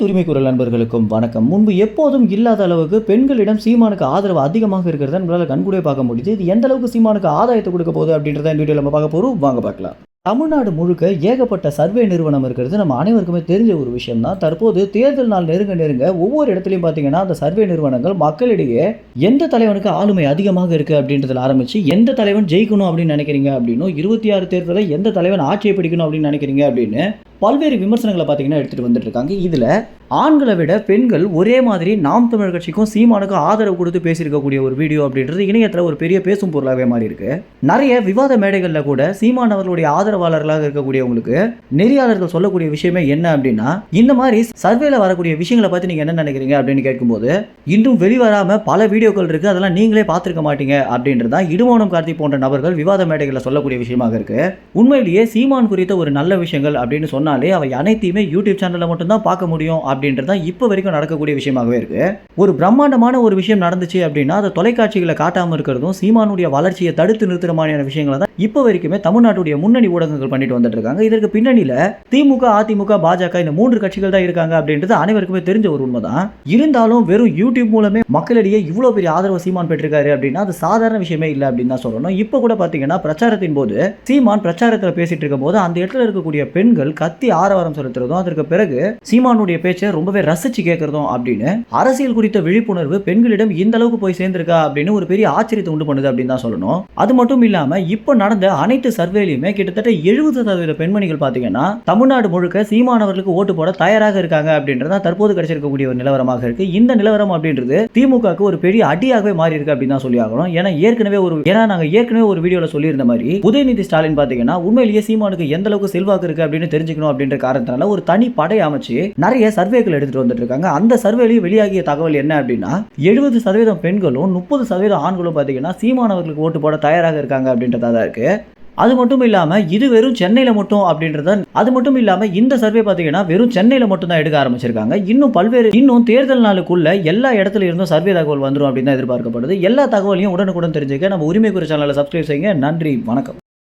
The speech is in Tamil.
உரிமை குரல் நண்பர்களுக்கும் வணக்கம். முன்பு எப்போதும் இல்லாத அளவுக்கு பெண்களிடம் சீமானுக்கு ஆதரவு அதிகமாக இருக்கிறத நம்மளால் கண்கூடே பார்க்க முடியுது. இது எந்த அளவுக்கு சீமானுக்கு ஆதாயத்தை கொடுக்க போகுது அப்படின்றத இந்த வீடியோ நம்ம பார்க்க போகிறோம் வாங்க பார்க்கலாம். தமிழ்நாடு முழுக்க ஏகப்பட்ட சர்வே நிறுவனம் இருக்கிறது. நம்ம அனைவருக்குமே தெரிஞ்ச ஒரு விஷயம் தான் தற்போது தேர்தல் நாள் நெருங்க நெருங்க ஒவ்வொரு இடத்துலையும் பார்த்தீங்கன்னா அந்த சர்வே நிறுவனங்கள் மக்களிடையே எந்த தலைவனுக்கு ஆளுமை அதிகமாக இருக்குது அப்படின்றதுல ஆரம்பிச்சு எந்த தலைவன் ஜெயிக்கணும் அப்படின்னு நினைக்கிறீங்க அப்படின்னும் இருபத்தி ஆறு தேர்தலில் எந்த தலைவன் ஆட்சியை பிடிக்கணும் அப்படின்னு நினைக்கிறீங்க அப்படின்னு பல்வேறு விமர்சனங்களை பார்த்தீங்கன்னா எடுத்துகிட்டு வந்துட்டு இருக்காங்க இதில் ஆண்களை விட பெண்கள் ஒரே மாதிரி நாம் தமிழர் கட்சிக்கும் சீமானுக்கும் ஆதரவு கொடுத்து பேசியிருக்கக்கூடிய ஒரு வீடியோ அப்படின்றது இணையத்தில் ஒரு பெரிய பேசும் பொருளாகவே மாறி இருக்கு. நிறைய விவாத மேடைகளில் கூட சீமான் அவர்களுடைய ஆதரவாளர்களாக இருக்கக்கூடியவங்களுக்கு நெறியாளர்கள் சொல்லக்கூடிய விஷயமே என்ன அப்படின்னா இந்த மாதிரி சர்வேல வரக்கூடிய விஷயங்களை பற்றி நீங்கள் என்ன நினைக்கிறீங்க அப்படின்னு கேட்கும்போது இன்னும் வெளிவராம பல வீடியோக்கள் இருக்கு அதெல்லாம் நீங்களே பார்த்துருக்க மாட்டீங்க அப்படின்றதா இடுமோனம் கார்த்தி போன்ற நபர்கள் விவாத மேடைகளில் சொல்லக்கூடிய விஷயமாக இருக்கு. உண்மையிலேயே சீமான் குறித்த ஒரு நல்ல விஷயங்கள் அப்படின்னு சொன்னாலே அவை அனைத்தையுமே யூடியூப் சேனலில் மட்டும்தான் பார்க்க முடியும் அப்படின்றதா இப்போ வரைக்கும் நடக்கக்கூடிய விஷயமாகவே இருக்கு. ஒரு பிரம்மாண்டமான ஒரு விஷயம் நடந்துச்சு அப்படின்னா அதை தொலைக்காட்சிகளை காட்டாமல் இருக்கிறதும் சீமானுடைய வளர்ச்சியை தடுத்து நிறுத்துற மாதிரியான விஷயங்களை தான் இப்போ வரைக்குமே தமிழ்நாட்டுடைய முன்னணி ஊடகங்கள் பண்ணிட்டு வந்துட்டு இருக்காங்க. இதற்கு பின்னணியில் திமுக அதிமுக பாஜக இந்த மூன்று கட்சிகள் தான் இருக்காங்க அப்படின்றது அனைவருக்குமே தெரிஞ்ச ஒரு உண்மைதான். இருந்தாலும் வெறும் யூடியூப் மூலமே மக்களிடையே இவ்வளோ பெரிய ஆதரவு சீமான் பெற்றிருக்காரு அப்படின்னா அது சாதாரண விஷயமே இல்லை அப்படின்னு தான் சொல்லணும். இப்போ கூட பார்த்தீங்கன்னா பிரச்சாரத்தின் போது சீமான் பிரச்சாரத்தில் பேசிட்டு இருக்கும் போது அந்த இடத்துல இருக்கக்கூடிய பெண்கள் கத்தி ஆரவாரம் செலுத்துறதும் அதற்கு பிறகு சீமானுடைய பேச்சை ரொம்பவே ரசிச்சு கேட்கறதும் அப்படின்னு அரசியல் குறித்த விழிப்புணர்வு பெண்களிடம் இந்த அளவுக்கு போய் சேர்ந்திருக்கா அப்படின்னு ஒரு பெரிய ஆச்சரியத்தை உண்டு பண்ணுது அப்படின்னு தான் சொல்லணும். அது மட்டும் இல்லாம இப்போ நடந்த அனைத்து சர்வேலையுமே கிட்டத்தட்ட எழுபது சதவீத பெண்மணிகள் பார்த்தீங்கன்னா தமிழ்நாடு முழுக்க சீமானவர்களுக்கு ஓட்டு போட தயாராக இருக்காங்க அப்படின்றத தற்போது கிடைச்சிருக்கக்கூடிய ஒரு நிலவரமாக இருக்கு. இந்த நிலவரம் அப்படின்றது திமுகவுக்கு ஒரு பெரிய அடியாகவே மாறி இருக்கு அப்படின்னு தான் சொல்லி ஆகணும். ஏன்னா ஏற்கனவே ஒரு ஏன்னா நாங்க ஏற்கனவே ஒரு வீடியோல சொல்லியிருந்த மாதிரி உதயநிதி ஸ்டாலின் பாத்தீங்கன்னா உண்மையிலேயே சீமானுக்கு எந்த அளவுக்கு செல்வாக்கு இருக்கு அப்படின்னு தெரிஞ்சுக்கணும் அப்படின்ற காரணத்தினால ஒரு தனி படை அமைச்சு நிறைய சர்வேக்கள் எடுத்துட்டு வந்துட்டு இருக்காங்க. அந்த சர்வேலையும் வெளியாகிய தகவல் என்ன அப்படின்னா எழுபது சதவீதம் பெண்களும் முப்பது சதவீதம் ஆண்களும் பாத்தீங்கன்னா சீமானவர்களுக்கு ஓட்டு போட தயாராக இருக்காங்க அப்படின்றதா இருக்கு. அது மட்டும் இல்லாம இது வெறும் சென்னையில மட்டும் அப்படின்றத அது மட்டும் இல்லாம இந்த சர்வே பார்த்தீங்கன்னா வெறும் சென்னையில் மட்டும் தான் எடுக்க ஆரம்பிச்சிருக்காங்க. இன்னும் பல்வேறு இன்னும் தேர்தல் நாளுக்குள்ள எல்லா இடத்துல இருந்தும் சர்வே தகவல் வந்துரும் அப்படின்னு தான் எதிர்பார்க்கப்படுது. எல்லா தகவலையும் உடனுக்குடன் தெரிஞ்சுக்க நம்ம உரிமை குறி சேனலை சப்ஸ்கிரைப் செய்யுங்க. நன்றி. வணக்கம்.